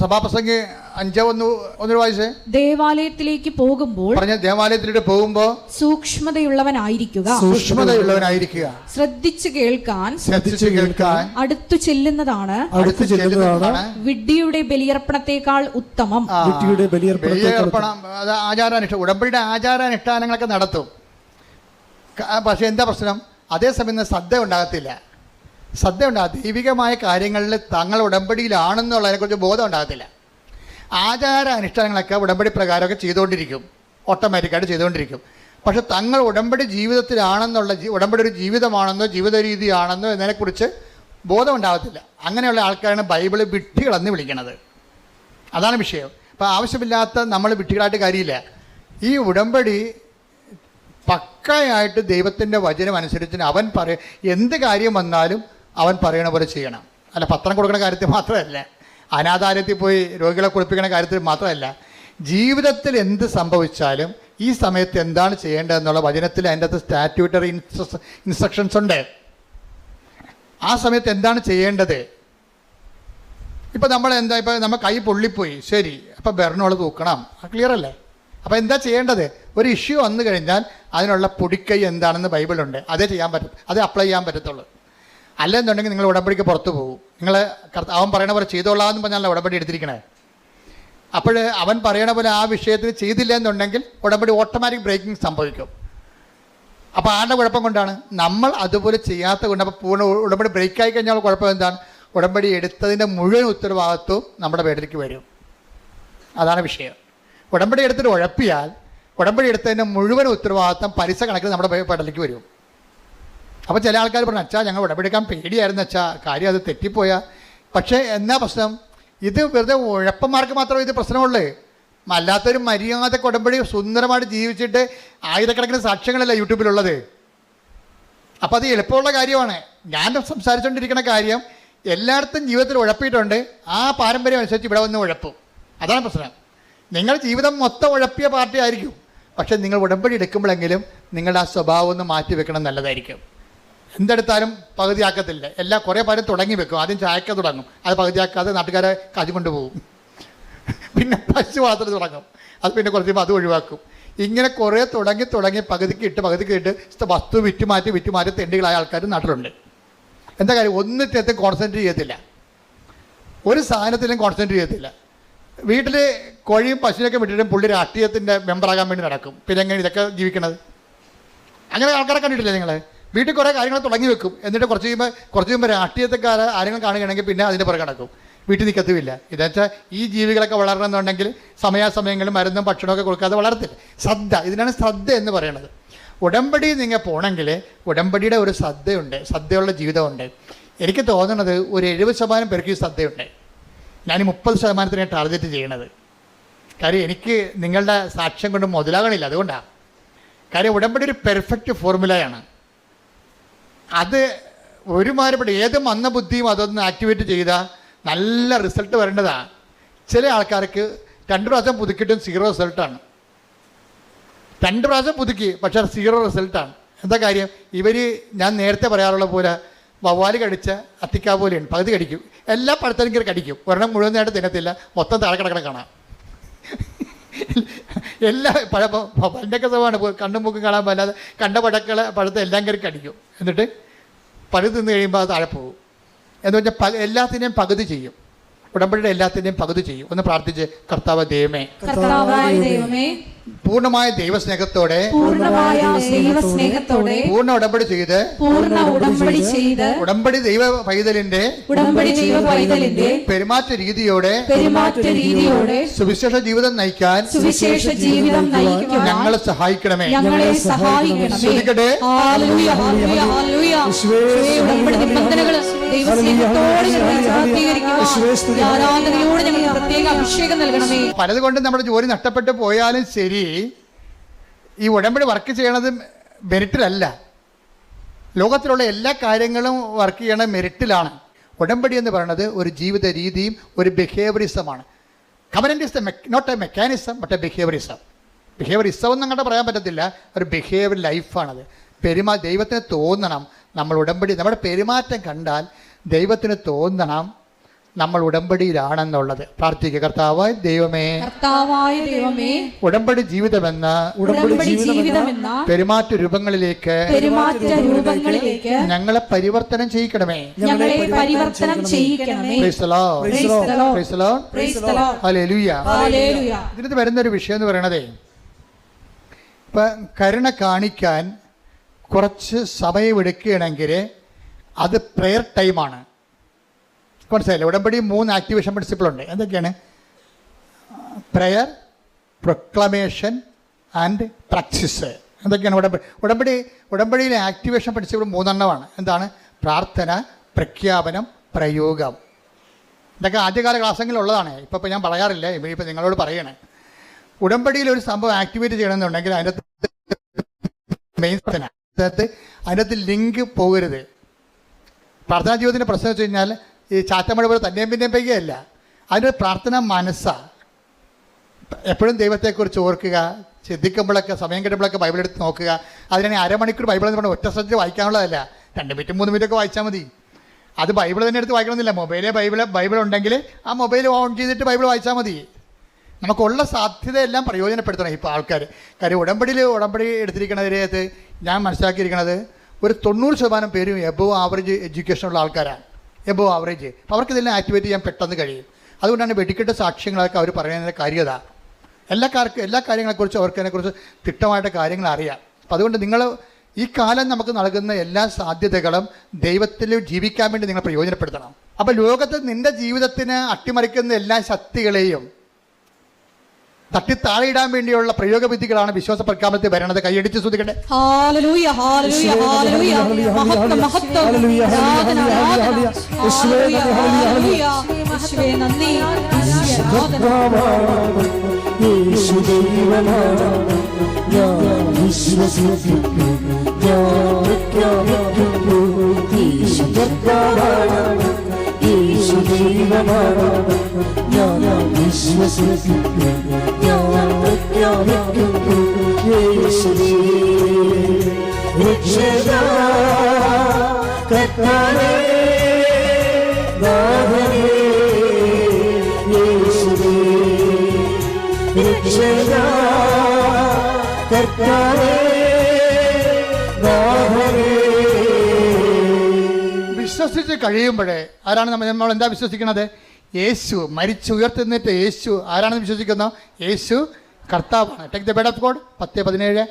സഭാപ്രസംഗി അഞ്ച് ഒന്ന് ഒന്നൊരു വായിച്ചേ? ദേവാലയത്തിലേക്ക് പോകുമ്പോൾ പറഞ്ഞ ദേവാലയത്തിലൂടെ പോകുമ്പോ സൂക്ഷ്മതയുള്ളവനായിരിക്കുക. സൂക്ഷ്മതയുള്ളവനായിരിക്കുക. ശ്രദ്ധിച്ചു കേൾക്കാൻ ശ്രദ്ധിച്ച് കേൾക്കാൻ അടുത്തു ചെല്ലുന്നതാണ്. അടുത്തു ചെല്ലുന്നതാണ്. വിഡ്ഢിയുടെ ബലിയർപ്പണത്തെക്കാൾ ഉത്തമം. വിഡ്ഢിയുടെ ബലിയർപ്പണം അത് ആചാരാനുഷ്ഠ ഉടമ്പടിയുടെ ആചാരാനുഷ്ഠാനങ്ങളൊക്കെ നടത്തും. പക്ഷെ എന്താ പ്രശ്നം? അതേസമയം ശ്രദ്ധ ഉണ്ടാകത്തില്ല. ശ്രദ്ധ ഉണ്ടാകും ദൈവികമായ കാര്യങ്ങളിൽ തങ്ങൾ ഉടമ്പടിയിലാണെന്നുള്ളതിനെക്കുറിച്ച് ബോധം ഉണ്ടാകത്തില്ല ആചാര അനുഷ്ഠാനങ്ങളൊക്കെ ഉടമ്പടി പ്രകാരമൊക്കെ ചെയ്തുകൊണ്ടിരിക്കും. ഓട്ടോമാറ്റിക്കായിട്ട് ചെയ്തുകൊണ്ടിരിക്കും. പക്ഷെ തങ്ങൾ ഉടമ്പടി ജീവിതത്തിലാണെന്നുള്ള ഉടമ്പടി ഒരു ജീവിതമാണെന്നോ ജീവിത രീതിയാണെന്നോ എന്നതിനെക്കുറിച്ച് ബോധം ഉണ്ടാകത്തില്ല അങ്ങനെയുള്ള ആൾക്കാരാണ് ബൈബിൾ വിട്ടികളെന്ന് വിളിക്കുന്നത്. അതാണ് വിഷയം. അപ്പം ആവശ്യമില്ലാത്ത നമ്മൾ വിട്ടികളായിട്ട് കാര്യമില്ല. ഈ ഉടമ്പടി പക്കയായിട്ട് ദൈവത്തിന്റെ വചനം അനുസരിച്ച് അവൻ പറയും എന്ത് കാര്യം വന്നാലും അവൻ പറയണ പോലെ ചെയ്യണം. അല്ല പത്രം കൊടുക്കുന്ന കാര്യത്തിൽ മാത്രമല്ല. അനാഥാലയത്തിൽ പോയി രോഗികളെ കുളിപ്പിക്കണ കാര്യത്തിൽ മാത്രമല്ല. ജീവിതത്തിൽ എന്ത് സംഭവിച്ചാലും ഈ സമയത്ത് എന്താണ് ചെയ്യേണ്ടതെന്നുള്ള വചനത്തിൽ അതിന്റെ അകത്ത് സ്റ്റാറ്റ്യൂട്ടറി ഇൻസ്ട്രക്ഷൻസ് ഉണ്ട്. ആ സമയത്ത് എന്താണ് ചെയ്യേണ്ടത്? ഇപ്പം നമ്മൾ എന്താ ഇപ്പം നമ്മൾ കൈ പൊള്ളിപ്പോയി. ശരി. അപ്പം ബെർണോൾ തൂക്കണം. ക്ലിയർ അല്ലേ? അപ്പം എന്താ ചെയ്യേണ്ടത്? ഒരു ഇഷ്യൂ വന്നു കഴിഞ്ഞാൽ അതിനുള്ള പൊടിക്കൈ എന്താണെന്ന് ബൈബിളുണ്ട്. അതേ ചെയ്യാൻ പറ്റും അതേ അപ്ലൈ ചെയ്യാൻ പറ്റത്തുള്ളൂ. അല്ലെന്നുണ്ടെങ്കിൽ നിങ്ങൾ ഉടമ്പടിക്ക് പുറത്തു പോകും. നിങ്ങൾ അവൻ പറയണ പോലെ ചെയ്തോളാമെന്ന് പറഞ്ഞാൽ ഉടമ്പടി എടുത്തിരിക്കണേ. അപ്പോൾ അവൻ പറയണ പോലെ ആ വിഷയത്തിൽ ചെയ്തില്ല എന്നുണ്ടെങ്കിൽ ഉടമ്പടി ഓട്ടോമാറ്റിക് ബ്രേക്കിംഗ് സംഭവിക്കും. അപ്പോൾ ആരുടെ കുഴപ്പം കൊണ്ടാണ്? നമ്മൾ അതുപോലെ ചെയ്യാത്ത കൊണ്ട് അപ്പോൾ പൂർണ ഉടമ്പടി ബ്രേക്കായി കഴിഞ്ഞാൽ കുഴപ്പം എന്താണ്? ഉടമ്പടി എടുത്തതിന്റെ മുഴുവൻ ഉത്തരവാദിത്വവും നമ്മുടെ പേരിലേക്ക് വരും. അതാണ് വിഷയം. ഉടമ്പടി എടുത്തിട്ട് ഉഴപ്പിയാൽ ഉടമ്പടി എടുത്തതിന്റെ മുഴുവൻ ഉത്തരവാദിത്വം പലിശ കണക്കിൽ നമ്മുടെ പേടലേക്ക് വരും. അപ്പോൾ ചില ആൾക്കാർ പറഞ്ഞു അച്ഛാ ഞങ്ങൾ ഉടമ്പടി എടുക്കാൻ പേടിയായിരുന്നു അച്ഛാ കാര്യം അത് തെറ്റിപ്പോയാ. പക്ഷേ എന്നാ പ്രശ്നം? ഇത് വെറുതെ ഉഴപ്പന്മാർക്ക് മാത്രമേ ഇത് പ്രശ്നമുള്ളൂ. അല്ലാത്തൊരു മര്യാദ ഉടമ്പടി സുന്ദരമായിട്ട് ജീവിച്ചിട്ട് ആയിരക്കണക്കിന് സാക്ഷ്യങ്ങളല്ല യൂട്യൂബിലുള്ളത്. അപ്പോൾ അത് എളുപ്പമുള്ള കാര്യമാണ്. ഞാൻ സംസാരിച്ചുകൊണ്ടിരിക്കുന്ന കാര്യം എല്ലായിടത്തും ജീവിതത്തിൽ ഉഴപ്പിയിട്ടുണ്ട്. ആ പാരമ്പര്യം അനുസരിച്ച് ഇവിടെ വന്ന് ഉഴപ്പും. അതാണ് പ്രശ്നം. നിങ്ങൾ ജീവിതം മൊത്തം ഉഴപ്പിയ പാർട്ടി ആയിരിക്കും. പക്ഷെ നിങ്ങൾ ഉടമ്പടി എടുക്കുമ്പോഴെങ്കിലും നിങ്ങളുടെ ആ സ്വഭാവം ഒന്ന് മാറ്റി വെക്കണം നല്ലതായിരിക്കും. എന്തെടുത്താലും പകുതിയാക്കത്തില്ല. എല്ലാ കുറേ പേരും തുടങ്ങി വെക്കും. ആദ്യം ചായക്ക തുടങ്ങും. അത് പകുതിയാക്കാതെ നാട്ടുകാരെ കാജി കൊണ്ടുപോകും. പിന്നെ പശു മാത്രം തുടങ്ങും. അത് പിന്നെ കുറച്ച് അത് ഒഴിവാക്കും. ഇങ്ങനെ കുറേ തുടങ്ങി തുടങ്ങി പകുതിക്ക് ഇട്ട് പകുതിക്ക് ഇട്ട് വസ്തു വിറ്റുമാറ്റി വിറ്റുമാറ്റി തെണ്ടികളായ ആൾക്കാർ നാട്ടിലുണ്ട്. എന്താ കാര്യം? ഒന്നിറ്റത്തും കോൺസെൻട്രേറ്റ് ചെയ്യത്തില്ല. ഒരു സാധനത്തിലും കോൺസെൻട്രേറ്റ് ചെയ്യത്തില്ല. വീട്ടിൽ കോഴിയും പശുവിനൊക്കെ വിട്ടിട്ടും പുള്ളി രാഷ്ട്രീയത്തിന്റെ മെമ്പറാകാൻ വേണ്ടി നടക്കും. പിന്നെ എങ്ങനെ ഇതൊക്കെ ജീവിക്കണത്? അങ്ങനെ ആൾക്കാരെ കണ്ടിട്ടില്ലേ നിങ്ങൾ വീട്ടിൽ കുറേ കാര്യങ്ങൾ തുടങ്ങി വെക്കും. എന്നിട്ട് കുറച്ച് കഴിയുമ്പോൾ കുറച്ച് കഴിയുമ്പോൾ രാഷ്ട്രീയത്തെക്കാർ ആരെങ്കിലും കാണുകയാണെങ്കിൽ പിന്നെ അതിന്റെ പുറകെ നടക്കും. വീട്ടിൽ നിൽക്കത്തുമില്ല ഇതെന്നുവെച്ചാൽ ഈ ജീവികളൊക്കെ വളരണമെന്നുണ്ടെങ്കിൽ സമയാസമയങ്ങളിൽ മരുന്നും ഭക്ഷണമൊക്കെ കൊടുക്കാതെ വളരത്തില്ല. ശ്രദ്ധ ഇതിനാണ് ശ്രദ്ധ എന്ന് പറയുന്നത് ഉടമ്പടി നിങ്ങൾ പോകണമെങ്കിൽ ഉടമ്പടിയുടെ ഒരു ശ്രദ്ധയുണ്ട് ശ്രദ്ധയുള്ള ജീവിതമുണ്ട്. എനിക്ക് തോന്നുന്നത് ഒരു എഴുപത് ശതമാനം പേർക്ക് ഈ ശ്രദ്ധയുണ്ട്. ഞാൻ മുപ്പത് ശതമാനത്തിനെ ടാർഗറ്റ് ചെയ്യണത്. കാര്യം എനിക്ക് നിങ്ങളുടെ സാക്ഷ്യം കൊണ്ട് മുതലാകണില്ല അതുകൊണ്ടാണ് കാര്യം ഉടമ്പടി ഒരു പെർഫെക്റ്റ് ഫോർമുലയാണ് അത് ഒരുമാതിരിപ്പെട്ട ഏത് മന്ദബുദ്ധിയും അതൊന്ന് ആക്ടിവേറ്റ് ചെയ്താൽ നല്ല റിസൾട്ട് വരേണ്ടതാണ് ചില ആൾക്കാർക്ക് രണ്ട് പ്രാവശ്യം പുതുക്കിയിട്ടും സീറോ റിസൾട്ടാണ് രണ്ട് പ്രാവശ്യം പുതുക്കി പക്ഷേ സീറോ റിസൾട്ടാണ് എന്താ കാര്യം? ഇവർ ഞാൻ നേരത്തെ പറയാറുള്ള പോലെ വവ്വാൽ കടിച്ച അത്തിക്കാ പോലെയാണ് പകുതി കടിക്കും. എല്ലാ പഴത്തിനും കടിക്കും. ഒരെണ്ണം നേരം തിന്നത്തില്ല മൊത്തം താഴെ കിടക്കണം കാണാം. എല്ലാ പഴ പണ്ടൊക്കെ സ്വഭാവമാണ് കണ്ണും മൂക്കും കാണാൻ പറ്റാതെ കണ്ട പഴക്കളെ പഴത്തെ എല്ലാം കയറി കടിക്കും. എന്നിട്ട് പഴുതിന്ന് കഴിയുമ്പോൾ അത് താഴെ പോകും. എന്ന് വെച്ചാൽ പ എല്ലാത്തിനെയും പകുതി ചെയ്യും. ഉടമ്പടിയുടെ എല്ലാത്തിന്റെയും പകുതി ചെയ്യും. ഒന്ന് പ്രാർത്ഥിച്ച് കർത്താവ് ദൈവമേ. പൂർണമായ ദൈവസ്നേഹത്തോടെ പൂർണ ഉടമ്പടി ചെയ്ത് ഉടമ്പടി ചെയ്ത് ഉടമ്പടി ദൈവ പൈതലിന്റെ ഉടമ്പടി ദൈവ പൈതലിന്റെ പെരുമാറ്റ രീതിയോടെ പെരുമാറ്റ രീതിയോടെ സുവിശേഷ ജീവിതം നയിക്കാൻ സുവിശേഷ ജീവിതം നയിക്കാൻ ഞങ്ങളെ സഹായിക്കണമേ. ഞങ്ങളെ സഹായിക്കണമേ. ഉടമ്പടി നിബന്ധനകൾ ഞങ്ങൾ ആരാധനയോടെ പ്രത്യേക അഭിഷേകം നൽകണമേ. പലതുകൊണ്ടും നമ്മുടെ ജോലി നഷ്ടപ്പെട്ടു പോയാലും ശരി ഈ ഉടമ്പടി വർക്ക് ചെയ്യണത് മെറിറ്റിലല്ല. ലോകത്തിലുള്ള എല്ലാ കാര്യങ്ങളും വർക്ക് ചെയ്യണ മെറിറ്റിലാണ്. ഉടമ്പടി എന്ന് പറയുന്നത് ഒരു ജീവിത രീതിയും ഒരു ബിഹേവിയറിസമാണ് is the not a mechanism but a behaviourism behaviourism എന്ന് അങ്ങോട്ട് പറയാൻ പറ്റത്തില്ല ഒരു ബിഹേവിയർ ലൈഫാണത് പെരുമാ ദൈവത്തിന് തോന്നണം. നമ്മൾ ഉടമ്പടി നമ്മുടെ പെരുമാറ്റം കണ്ടാൽ ദൈവത്തിന് തോന്നണം നമ്മൾ ഉടമ്പടിയിലാണെന്നുള്ളത്. പ്രാർത്ഥിക്കുക കർത്താവായ ദൈവമേ കർത്താവായ ദൈവമേ ഉടമ്പടി ജീവിതമെന്ന ഉടമ്പടി ജീവിതമെന്ന പെരുമാറ്റ രൂപങ്ങളിലേക്ക് പെരുമാറ്റ രൂപങ്ങളിലേക്ക് ഞങ്ങളെ പരിവർത്തനം ചെയ്യിക്കണമേ. ഞങ്ങളെ പരിവർത്തനം ചെയ്യിക്കണമേ. ഇതിനകത്ത് വരുന്നൊരു വിഷയം എന്ന് പറയണതേ ഇപ്പൊ കരുണ കാണിക്കാൻ കുറച്ച് സമയമെടുക്കുകയാണെങ്കിൽ അത് പ്രെയർ ടൈമാണ് മനസ്സിലായില്ല? ഉടമ്പടി മൂന്ന് ആക്ടിവേഷൻ പ്രിൻസിപ്പിൾ ഉണ്ട്. എന്തൊക്കെയാണ്? പ്രെയർ പ്രൊക്ലമേഷൻ ആൻഡ് പ്രാക്സിസ് എന്തൊക്കെയാണ് ഉടമ്പടി? ഉടമ്പടി ഉടമ്പടിയിലെ ആക്ടിവേഷൻ പ്രിൻസിപ്പിൾ മൂന്നെണ്ണമാണ്. എന്താണ്? പ്രാർത്ഥന പ്രഖ്യാപനം പ്രയോഗം. ഇതൊക്കെ ആദ്യകാല ക്ലാസ്സെങ്കിലും ഉള്ളതാണ് ഇപ്പോൾ ഞാൻ പറയാറില്ല. ഇപ്പോൾ നിങ്ങളോട് പറയണേ. ഉടമ്പടിയിൽ ഒരു സംഭവം ആക്ടിവേറ്റ് ചെയ്യണമെന്നുണ്ടെങ്കിൽ അതിന്റെ മെയിൻ അതിനകത്ത് അതിനകത്ത് ലിങ്ക് പോകരുത്. പ്രാർത്ഥനാ ജീവിതത്തിന്റെ പ്രശ്നം വെച്ച് കഴിഞ്ഞാൽ ഈ ചാറ്റമഴ പോലെ തന്നെയും പിന്നെയും പെയ്യല്ല അതിനൊരു പ്രാർത്ഥന മനസ്സാണ് എപ്പോഴും ദൈവത്തെക്കുറിച്ച് ഓർക്കുക ചിന്തിക്കുമ്പോഴൊക്കെ സമയം കിട്ടുമ്പോഴൊക്കെ ബൈബിൾ എടുത്ത് നോക്കുക. അതിനെ അരമണിക്കൂർ ബൈബിൾ എന്ന് പറഞ്ഞാൽ ഒറ്റ ശ്രദ്ധ വായിക്കാനുള്ളതല്ല. രണ്ട് മിനിറ്റ് മൂന്ന് മിനിറ്റ് ഒക്കെ വായിച്ചാൽ മതി. അത് ബൈബിൾ തന്നെ എടുത്ത് വായിക്കണമെന്നില്ല. മൊബൈലേ ബൈബിൾ ബൈബിൾ ഉണ്ടെങ്കിൽ ആ മൊബൈൽ ഓൺ ചെയ്തിട്ട് ബൈബിൾ വായിച്ചാൽ മതി. നമുക്കുള്ള സാധ്യതയെല്ലാം പ്രയോജനപ്പെടുത്തണം ഇപ്പോൾ ആൾക്കാർ കാര്യം ഉടമ്പടിയിൽ ഉടമ്പടി എടുത്തിരിക്കുന്നതിനകത്ത് ഞാൻ മനസ്സിലാക്കിയിരിക്കുന്നത് ഒരു തൊണ്ണൂറ് ശതമാനം പേരും എബവ് ആവറേജ് എഡ്യൂക്കേഷനുള്ള ആൾക്കാരാണ്. എബവ് ആവറേജ് അപ്പോൾ അവർക്ക് ഇതെല്ലാം ആക്ടിവേറ്റ് ചെയ്യാൻ പെട്ടെന്ന് കഴിയും. അതുകൊണ്ടാണ് വെടിക്കെട്ട് സാക്ഷ്യങ്ങളൊക്കെ അവർ പറയുന്നതിന്റെ കാര്യത എല്ലാ കാർക്കും എല്ലാ കാര്യങ്ങളെക്കുറിച്ചും അവർക്ക് അതിനെക്കുറിച്ച് തിട്ടമായിട്ട് കാര്യങ്ങൾ അറിയാം. അപ്പം അതുകൊണ്ട് നിങ്ങൾ ഈ കാലം നമുക്ക് നൽകുന്ന എല്ലാ സാധ്യതകളും ദൈവത്തിൽ ജീവിക്കാൻ വേണ്ടി നിങ്ങൾ പ്രയോജനപ്പെടുത്തണം. അപ്പോൾ ലോകത്ത് നിന്റെ ജീവിതത്തിന് അട്ടിമറിക്കുന്ന എല്ലാ ശക്തികളെയും തട്ടി താഴെയിടാൻ വേണ്ടിയുള്ള പ്രയോഗവിധികളാണ് വിശ്വാസ പ്രഖ്യാപനത്തിൽ വരണത്. കൈയടിച്ച് ശ്രദ്ധിക്കട്ടെ വിശ്വസിക്കുന്നു യേശു യേശുദൈവമാണ് ഞാൻ വിശ്വസിക്കുന്നു ഞാൻ പ്രഖ്യാപിക്കുന്നു യേശുവേ രക്ഷക കർത്താവേ കഴിയുമ്പോഴേ ആരാണ് നമ്മൾ നമ്മൾ എന്താ വിശ്വസിക്കുന്നത്? യേശു മരിച്ചു ഉയർത്തുന്നിട്ട് യേശു. ആരാണെന്ന് വിശ്വസിക്കുന്നത് യേശു കർത്താവാണ്. Take the bed of God പത്ത് പതിനേഴ്.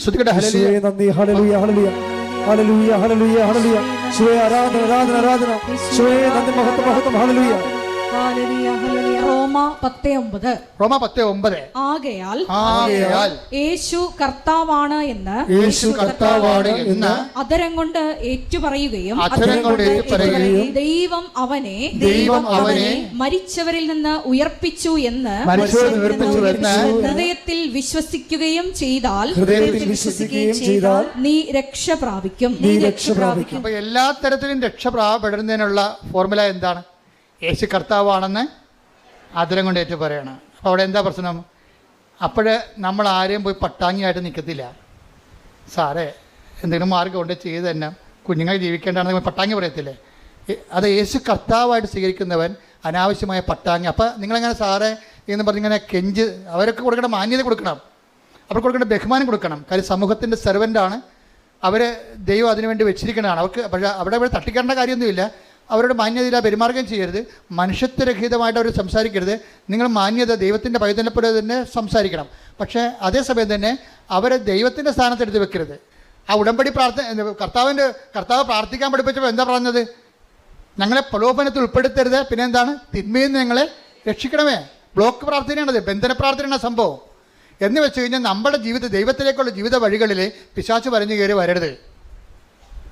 ശ്രുതിക്കട്ടെ ഹല്ലേലൂയ. നന്ദി. ഹല്ലേലൂയ ഹല്ലേലൂയ. ഹല്ലേലൂയ ഹല്ലേലൂയ ഹല്ലേലൂയ. ശിവേ ആരാധന ആരാധന ആരാധന. ശിവേ നന്ദി മഹത്വം മഹത്വം. ഹല്ലേലൂയ. റോമ 10:9 റോമ പത്ത് ഒമ്പത്. ആകയാൽ ആകയാൽ യേശു കർത്താവാണ് എന്ന് യേശു കർത്താവാണ് എന്ന് അതരം കൊണ്ട് ഏറ്റുപറയുകയും അധരം കൊണ്ട് ഏറ്റുപറയുകയും ദൈവം അവനെ ദൈവം അവനെ മരിച്ചവരിൽ നിന്ന് ഉയർപ്പിച്ചു എന്ന് ഹൃദയത്തിൽ വിശ്വസിക്കുകയും ചെയ്താൽ ഹൃദയത്തിൽ വിശ്വസിക്കുകയും ചെയ്താൽ നീ രക്ഷ പ്രാപിക്കും. നീ രക്ഷ പ്രാപിക്കും. എല്ലാ തരത്തിലും രക്ഷ രക്ഷപ്പെടുന്നതിനുള്ള ഫോർമുല എന്താണ്? യേശു കർത്താവാണെന്ന് ആദരം കൊണ്ട് ഏറ്റു പറയണം അപ്പോൾ അവിടെ എന്താ പ്രശ്നം? അപ്പോൾ നമ്മൾ ആരെയും പോയി പട്ടാങ്ങിയായിട്ട് നിൽക്കത്തില്ല. സാറേ എന്തെങ്കിലും മാർഗം കൊണ്ട് ചെയ്ത് തന്നെ. കുഞ്ഞുങ്ങൾ ജീവിക്കേണ്ടതാണെന്ന് പട്ടാങ്ങി പറയത്തില്ലേ? അത് യേശു കർത്താവായിട്ട് സ്വീകരിക്കുന്നവൻ അനാവശ്യമായ പട്ടാങ്ങി. അപ്പോൾ നിങ്ങളെങ്ങനെ സാറേ എന്ന് പറഞ്ഞിങ്ങനെ കെഞ്ച് അവരൊക്കെ കൊടുക്കേണ്ട മാന്യത കൊടുക്കണം. അവർക്ക് കൊടുക്കേണ്ട ബഹുമാനം കൊടുക്കണം. കാര്യം സമൂഹത്തിന്റെ സെർവന്റാണ് അവർ ദൈവം അതിനുവേണ്ടി വെച്ചിരിക്കുന്നതാണ്. അവർക്ക് പക്ഷേ അവിടെ ഇവിടെ തട്ടിക്കേണ്ട കാര്യമൊന്നുമില്ല. അവരുടെ മാന്യതയില്ല പെരുമാറുകയും ചെയ്യരുത്. മനുഷ്യത്വരഹിതമായിട്ട് അവർ സംസാരിക്കരുത്. നിങ്ങൾ മാന്യത ദൈവത്തിന്റെ പോലെ തന്നെ സംസാരിക്കണം. പക്ഷേ അതേസമയം തന്നെ അവരെ ദൈവത്തിന്റെ സ്ഥാനത്ത് എടുത്ത് വെക്കരുത്. ആ ഉടമ്പടി പ്രാർത്ഥന കർത്താവിന്റെ കർത്താവ് പ്രാർത്ഥിക്കാൻ പഠിപ്പിച്ചപ്പോൾ എന്താ പറഞ്ഞത്? ഞങ്ങളെ പ്രലോഭനത്തിൽ ഉൾപ്പെടുത്തരുത്. പിന്നെ എന്താണ്? തിന്മയിൽ നിന്ന് ഞങ്ങളെ രക്ഷിക്കണമേ. ബ്ലോക്ക് പ്രാർത്ഥനയാണത് ബന്ധന പ്രാർത്ഥനയാണ് സംഭവം. എന്ന് വെച്ച് കഴിഞ്ഞാൽ നമ്മുടെ ജീവിത ദൈവത്തിലേക്കുള്ള ജീവിത വഴികളിൽ പിശാച്ച് വരഞ്ഞു കയറി വരരുത്.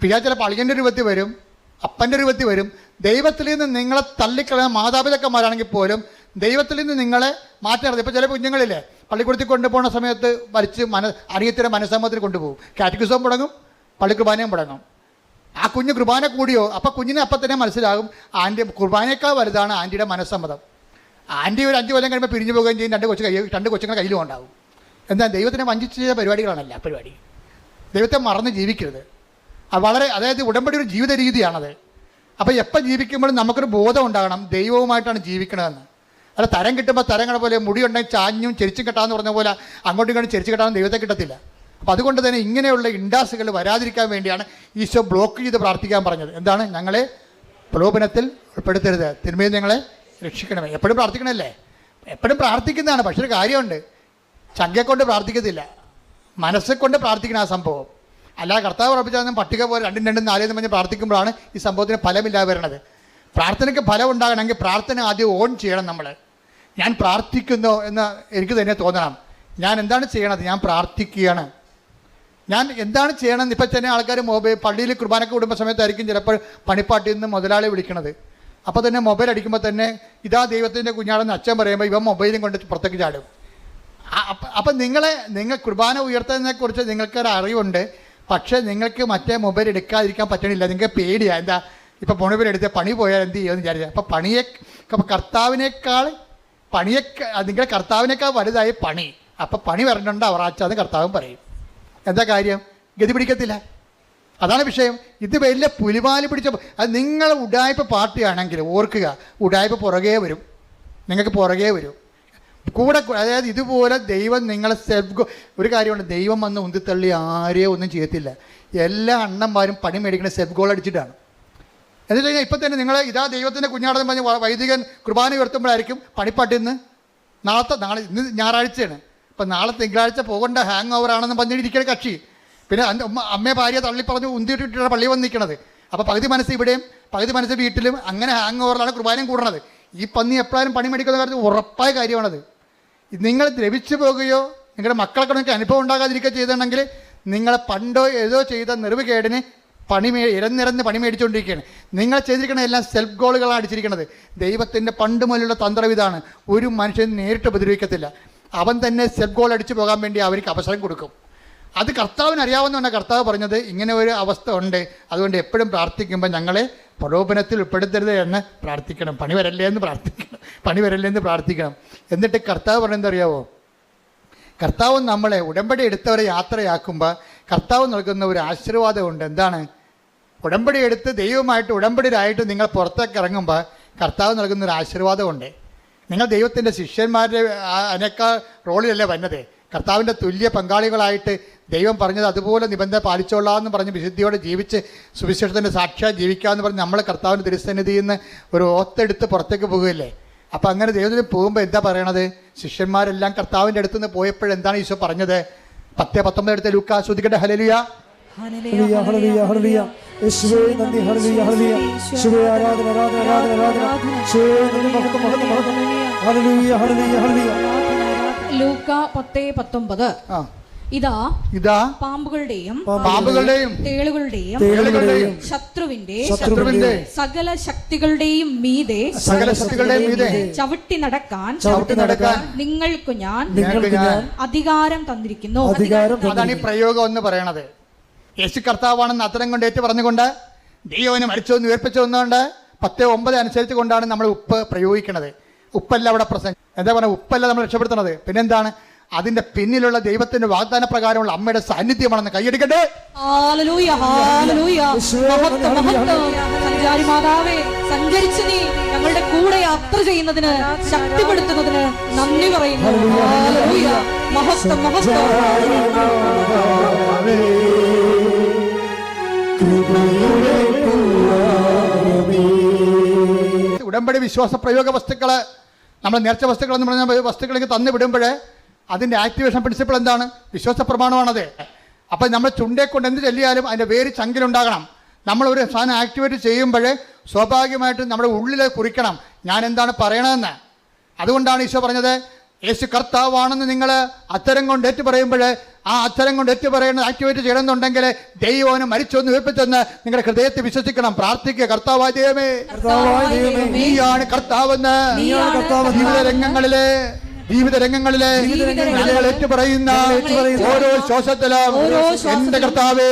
പിശാച്ച് ചിലപ്പോൾ അളിയന്റെ രൂപത്തിൽ വരും. അപ്പന്റെ രൂപത്തിൽ വരും. ദൈവത്തിൽ നിന്ന് നിങ്ങളെ തള്ളിക്കളയുന്ന മാതാപിതാക്കന്മാരാണെങ്കിൽ പോലും ദൈവത്തിൽ നിന്ന് നിങ്ങളെ മാറ്റി നടത്തും. ഇപ്പോൾ ചില കുഞ്ഞുങ്ങളില്ലേ പള്ളിക്കൂടത്തിൽ കൊണ്ടുപോകുന്ന സമയത്ത് വലിച്ച് മന അറിയത്തിന്റെ മനസ്സമ്മത്തിന് കൊണ്ടുപോകും. കാറ്റഗിസം മുടങ്ങും പള്ളിക്കുർബാനയും മുടങ്ങും. ആ കുഞ്ഞ് കുർബാന കൂടിയോ അപ്പം കുഞ്ഞിനെ അപ്പം തന്നെ മനസ്സിലാകും ആന്റി കുർബാനയേക്കാൾ വലുതാണ് ആന്റിയുടെ മനസ്സമ്മതം. ആന്റി ഒരു അഞ്ച് കൊല്ലം കഴിയുമ്പോൾ പിരിഞ്ഞു പോകുകയും ചെയ്യും രണ്ട് കൊച്ചു കൈ രണ്ട് കൊച്ചുങ്ങളെ കയ്യിലും ഉണ്ടാവും എന്താ ദൈവത്തിനെ വഞ്ചിച്ച് ചെയ്ത പരിപാടികളാണല്ല പരിപാടി. ദൈവത്തെ മറന്ന് ജീവിക്കരുത്. വളരെ അതായത് ഉടമ്പടി ഒരു ജീവിത രീതിയാണത്. അപ്പോൾ എപ്പോൾ ജീവിക്കുമ്പോഴും നമുക്കൊരു ബോധം ഉണ്ടാകണം. ദൈവവുമായിട്ടാണ് ജീവിക്കണതെന്ന്. അല്ല തരം കിട്ടുമ്പോൾ തരങ്ങളെ പോലെ മുടി ഉണ്ടെങ്കിൽ ചാഞ്ഞും ചെരിച്ചും കെട്ടാന്ന് പറഞ്ഞ പോലെ അങ്ങോട്ടും ഇങ്ങോട്ടും ചെരിച്ച് കെട്ടാൻ ദൈവത്തെ കിട്ടത്തില്ല. അപ്പം അതുകൊണ്ട് തന്നെ ഇങ്ങനെയുള്ള ഇൻഡാസുകൾ വരാതിരിക്കാൻ വേണ്ടിയാണ് ഈശോ ബ്ലോക്ക് ചെയ്ത് പ്രാർത്ഥിക്കാൻ പറഞ്ഞത്. എന്താണ്? ഞങ്ങളെ പ്രലോഭനത്തിൽ ഉൾപ്പെടുത്തരുത്. തിരുമേനി ഞങ്ങളെ രക്ഷിക്കണമേ. എപ്പോഴും പ്രാർത്ഥിക്കണമല്ലേ എപ്പോഴും പ്രാർത്ഥിക്കുന്നതാണ്. പക്ഷെ ഒരു കാര്യമുണ്ട്. ചങ്കയെ കൊണ്ട് പ്രാർത്ഥിക്കത്തില്ല. മനസ്സെ കൊണ്ട് പ്രാർത്ഥിക്കണം ആ സംഭവം. അല്ലാതെ കർത്താവ് ഉറപ്പിച്ചാൽ പട്ടിക പോലെ രണ്ടും രണ്ടും നാലേന്ന് പറഞ്ഞ് പ്രാർത്ഥിക്കുമ്പോഴാണ് ഈ സംഭവത്തിന് ഫലമില്ലാതെ വരണത്. പ്രാർത്ഥനയ്ക്ക് ഫലം ഉണ്ടാകണമെങ്കിൽ പ്രാർത്ഥന ആദ്യം ഓൺ ചെയ്യണം നമ്മൾ ഞാൻ പ്രാർത്ഥിക്കുന്നു എന്ന് എനിക്ക് തന്നെ തോന്നണം. ഞാൻ എന്താണ് ചെയ്യണത്? ഞാൻ പ്രാർത്ഥിക്കുകയാണ്. ഞാൻ എന്താണ് ചെയ്യണമെന്ന് ഇപ്പം തന്നെ ആൾക്കാർ മൊബൈൽ പള്ളിയിൽ കുർബാനക്ക് വിടുന്ന സമയത്തായിരിക്കും ചിലപ്പോൾ പണിപ്പാട്ടിൽ നിന്ന് മുതലാളി വിളിക്കണത്. അപ്പോൾ തന്നെ മൊബൈൽ അടിക്കുമ്പോൾ തന്നെ ഇതാ ദൈവത്തിന്റെ കുഞ്ഞാടെന്ന് അച്ഛൻ പറയുമ്പോൾ ഇവൻ മൊബൈലും കൊണ്ട് പുറത്തേക്ക് ചാടും. അപ്പം നിങ്ങളെ നിങ്ങൾ കുർബാന ഉയർത്തുന്നതിനെക്കുറിച്ച് നിങ്ങൾക്കൊരു അറിവുണ്ട് പക്ഷേ നിങ്ങൾക്ക് മറ്റേ മൊബൈൽ എടുക്കാതിരിക്കാൻ പറ്റണില്ല. നിങ്ങൾക്ക് പേടിയാണ് എന്താ? ഇപ്പം മൊബൈൽ എടുത്ത് പണി പോയാൽ എന്ത് ചെയ്യുമെന്ന് വിചാരിച്ചാൽ അപ്പം പണിയെ കർത്താവിനേക്കാൾ പണിയെ നിങ്ങളുടെ കർത്താവിനേക്കാൾ വലുതായി പണി. അപ്പം പണി വരണ്ടുണ്ട് അവറാച്ചാന്ന് കർത്താവും പറയും. എന്താ കാര്യം? ഗതി പിടിക്കത്തില്ല. അതാണ് വിഷയം. ഇത് വലിയ പുലിമാലി പിടിച്ച അത് നിങ്ങൾ ഉടായ്പ പാർട്ടിയാണെങ്കിൽ ഓർക്കുക. ഉടായ്പ പുറകേ വരും. നിങ്ങൾക്ക് പുറകേ വരും. കൂടെ അതായത് ഇതുപോലെ ദൈവം നിങ്ങളെ സെൽഫ് ഒരു കാര്യമുണ്ട്. ദൈവം വന്ന് ഉന്തിത്തള്ളി ആരെയോ ഒന്നും ചെയ്യത്തില്ല. എല്ലാ അണ്ണന്മാരും പണി മേടിക്കുന്ന സെൽഫ് ഗോൾ അടിച്ചിട്ടാണ്. എന്ന് വെച്ച് കഴിഞ്ഞാൽ ഇപ്പം തന്നെ നിങ്ങൾ ഇതാ ദൈവത്തിന്റെ കുഞ്ഞാടെന്ന് പറഞ്ഞ് വൈദികൻ കുർബാന ഉയർത്തുമ്പോഴായിരിക്കും പണിപ്പാട്ടിൽ നിന്ന് നാളത്തെ നാളെ ഇന്ന് ഞായറാഴ്ചയാണ്. ഇപ്പം നാളെ തിങ്കളാഴ്ച പോകേണ്ട ഹാങ് ഓവർ ആണെന്ന് പറഞ്ഞിരിക്കുന്ന കക്ഷി. പിന്നെ അമ്മയെ ഭാര്യ തള്ളി പറഞ്ഞ് ഉന്തിയിട്ടിട്ടാണ് പള്ളി വന്ന് നിൽക്കണത് അപ്പോൾ പകുതി മനസ്സ് ഇവിടെയും പകുതി മനസ്സ് വീട്ടിലും അങ്ങനെ ഹാങ് ഓവറിലാണ് കുർബാനയും കൂടണത് ഈ പന്നി എപ്പോഴും പണി മേടിക്കുന്ന കാര്യത്തിൽ ഉറപ്പായ കാര്യമാണത്. നിങ്ങൾ ദ്രവിച്ചു പോകുകയോ നിങ്ങളുടെ മക്കൾക്ക് നിങ്ങൾക്ക് അനുഭവം ഉണ്ടാകാതിരിക്കുക ചെയ്തിട്ടുണ്ടെങ്കിൽ നിങ്ങൾ പണ്ടോ ഏതോ ചെയ്ത നിറവുകേടിന് പണി മേ ഇരന്നിരന്ന് പണി മേടിച്ചുകൊണ്ടിരിക്കുകയാണ്. നിങ്ങൾ ചെയ്തിരിക്കുന്ന എല്ലാം സെൽഫ് ഗോളുകളാണ് അടിച്ചിരിക്കുന്നത് ദൈവത്തിന്റെ പണ്ട് മുതലുള്ള തന്ത്രം ഇതാണ്. ഒരു മനുഷ്യൻ നേരിട്ട് ഉപദ്രവിക്കത്തില്ല. അവൻ തന്നെ സെൽഫ് ഗോൾ അടിച്ചു പോകാൻ വേണ്ടി അവർക്ക് അവസരം കൊടുക്കും. അത് കർത്താവിന് അറിയാവുന്നതാണ് കർത്താവ് പറഞ്ഞത് ഇങ്ങനെ ഒരു അവസ്ഥ ഉണ്ട്. അതുകൊണ്ട് എപ്പോഴും പ്രാർത്ഥിക്കുമ്പോൾ ഞങ്ങളെ പ്രലോഭനത്തിൽ ഉൾപ്പെടുത്തരുത് എന്ന് പ്രാർത്ഥിക്കണം. പണി വരല്ലേ എന്ന് പ്രാർത്ഥിക്കണം. പണി വരല്ലേ എന്ന് പ്രാർത്ഥിക്കണം. എന്നിട്ട് കർത്താവ് പറഞ്ഞെന്തറിയാവോ കർത്താവ് നമ്മളെ ഉടമ്പടി എടുത്തവരെ യാത്രയാക്കുമ്പോൾ കർത്താവ് നൽകുന്ന ഒരു ആശീർവാദമുണ്ട് എന്താണ്? ഉടമ്പടി എടുത്ത് ദൈവമായിട്ട് ഉടമ്പടിയിലായിട്ട് നിങ്ങൾ പുറത്തേക്ക് ഇറങ്ങുമ്പോൾ കർത്താവ് നൽകുന്ന ഒരു ആശീർവാദമുണ്ട് നിങ്ങൾ ദൈവത്തിന്റെ ശിഷ്യന്മാരുടെ അതിനേക്കാൾ റോളിലല്ലേ വന്നത് കർത്താവിന്റെ തുല്യ പങ്കാളികളായിട്ട് ദൈവം പറഞ്ഞത് അതുപോലെ നിബന്ധന പാലിച്ചോളാമെന്ന് പറഞ്ഞ് വിശുദ്ധിയോടെ ജീവിച്ച് സുവിശേഷത്തിന്റെ സാക്ഷാത് ജീവിക്കാമെന്ന് പറഞ്ഞ് നമ്മൾ കർത്താവിന്റെ തിരുസന്നിധിയിൽ നിന്ന് ഒരു ഓത്തെടുത്ത് പുറത്തേക്ക് പോകുകയല്ലേ? അപ്പോൾ അങ്ങനെ ദൈവത്തിന് പോകുമ്പോൾ എന്താ പറയണത്? ശിഷ്യന്മാരെല്ലാം കർത്താവിന്റെ അടുത്ത് നിന്ന് പോയപ്പോഴെന്താണ് ഈശോ പറഞ്ഞത്? പത്തേ പത്തൊമ്പത് എടുത്ത ലൂക്ക ശ്രുതിക്കട്ടെ ഹലലിയ ഹല്ലേലൂയ ഹല്ലേലൂയ ഹല്ലേലൂയ. യേശുവേ നന്ദി. ഹല്ലേലൂയ ഹല്ലേലൂയ. യേശുവേ. ആരാധന ആരാധന ആരാധന ആരാധന. യേശുവേ നന്ദി മഹത്വം മഹത്വം മഹത്വം. ഹല്ലേലൂയ ഹല്ലേലൂയ ഹല്ലേലൂയ. ലൂക്ക പത്തേ പത്തൊമ്പത്. ഇതാ ഇതാ പാമ്പുകളുടെയും പാമ്പുകളുടെയും തേളുകളുടെയും തേളുകളുടെയും ശത്രുവിന്റെ ശത്രുവിന്റെ സകല ശക്തികളുടെയും മീതെ സകല ശക്തികളുടെയും മീതെ ചവിട്ടി നടക്കാൻ ചവിട്ടി നടക്കാൻ നിങ്ങൾക്ക് ഞാൻ നിങ്ങൾക്ക് ഞാൻ അധികാരം തന്നിരിക്കുന്നു. അധികാരം അതാണ് ഈ പ്രയോഗം എന്ന് പറയണത്. യേശു കർത്താവാണെന്ന് അത്തരം കൊണ്ട് ഏറ്റു പറഞ്ഞുകൊണ്ട് ദൈവന് മരിച്ചോന്ന് ഉയർപ്പിച്ചോന്നുകൊണ്ട് പത്ത് ഒമ്പത് അനുസരിച്ച് കൊണ്ടാണ് നമ്മൾ ഉപ്പ് പ്രയോഗിക്കുന്നത് ഉപ്പല്ല അവിടെ പ്രസംഗം എന്താ പറയുക ഉപ്പല്ല നമ്മൾ രക്ഷപ്പെടുത്തുന്നത്? പിന്നെന്താണ്? അതിന്റെ പിന്നിലുള്ള ദൈവത്തിന്റെ വാഗ്ദാന പ്രകാരമുള്ള അമ്മയുടെ സാന്നിധ്യമാണെന്ന് കൈയടിക്കട്ടെ. സഞ്ചാരി മാതാവേ സഞ്ചരിച്ചു നീ ഞങ്ങളുടെ കൂടെ യാത്ര ചെയ്യുന്നതിന് ശക്തിപ്പെടുത്തുന്നതിന് നന്ദി പറയുന്നു. മഹത്വം മഹത്വം. ഉടമ്പടി വിശ്വാസ പ്രയോഗ വസ്തുക്കൾ നമ്മൾ നേർച്ച വസ്തുക്കൾ എന്ന് പറഞ്ഞ വസ്തുക്കളിലേക്ക് തന്നു വിടുമ്പോൾ അതിന്റെ ആക്ടിവേഷൻ പ്രിൻസിപ്പിൾ എന്താണ്? വിശ്വാസ പ്രമാണമാണത്. അപ്പം നമ്മൾ ചുണ്ടേ കൊണ്ട് എന്ത് ചൊല്ലിയാലും അതിന്റെ വേര് ചങ്കിലുണ്ടാകണം. നമ്മൾ ഒരു സാധനം ആക്ടിവേറ്റ് ചെയ്യുമ്പോൾ സ്വാഭാവികമായിട്ടും നമ്മുടെ ഉള്ളിൽ കുറിക്കണം. ഞാൻ എന്താണ് പറയണതെന്ന്? അതുകൊണ്ടാണ് ഈശോ പറഞ്ഞത് യേശു കർത്താവാണെന്ന് നിങ്ങൾ അത്തരം കൊണ്ട് ഏറ്റു പറയുമ്പോൾ ആ അത്തരം കൊണ്ട് ഏറ്റു പറയുന്നത് ആക്ടിവേറ്റ് ചെയ്യണമെന്നുണ്ടെങ്കിൽ ദൈവം മരിച്ചൊന്ന് ഉയർപ്പിച്ചെന്ന് നിങ്ങളുടെ ഹൃദയത്തെ വിശ്വസിക്കണം. പ്രാർത്ഥിക്കുക കർത്താവായ ദൈവമേ നീയാണ് കർത്താവെന്ന് നീയാണ് കർത്താവെന്ന് ജീവിത രംഗങ്ങളിലെ ജീവിത രംഗങ്ങളിലെ ഞങ്ങൾ ഏറ്റുപറയുന്ന ഓരോ ശ്വാസത്തിലും എന്റെ കർത്താവേ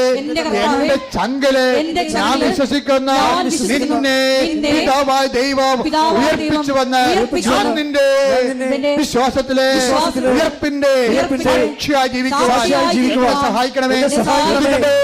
എന്റെ ചങ്കൽ ഞാൻ വിശ്വസിക്കുന്ന ഞാൻ നിന്നെ പിതാവായ ദൈവം ഉയർപ്പിച്ചു ഞാൻ വന്ന് നിന്റെ നിന്റെ വിശ്വാസത്തിലെ ഉയർപ്പിന്റെ സാക്ഷിയായി ജീവിക്കുവാൻ സഹായിക്കണമേ സഹായിക്കണമേ.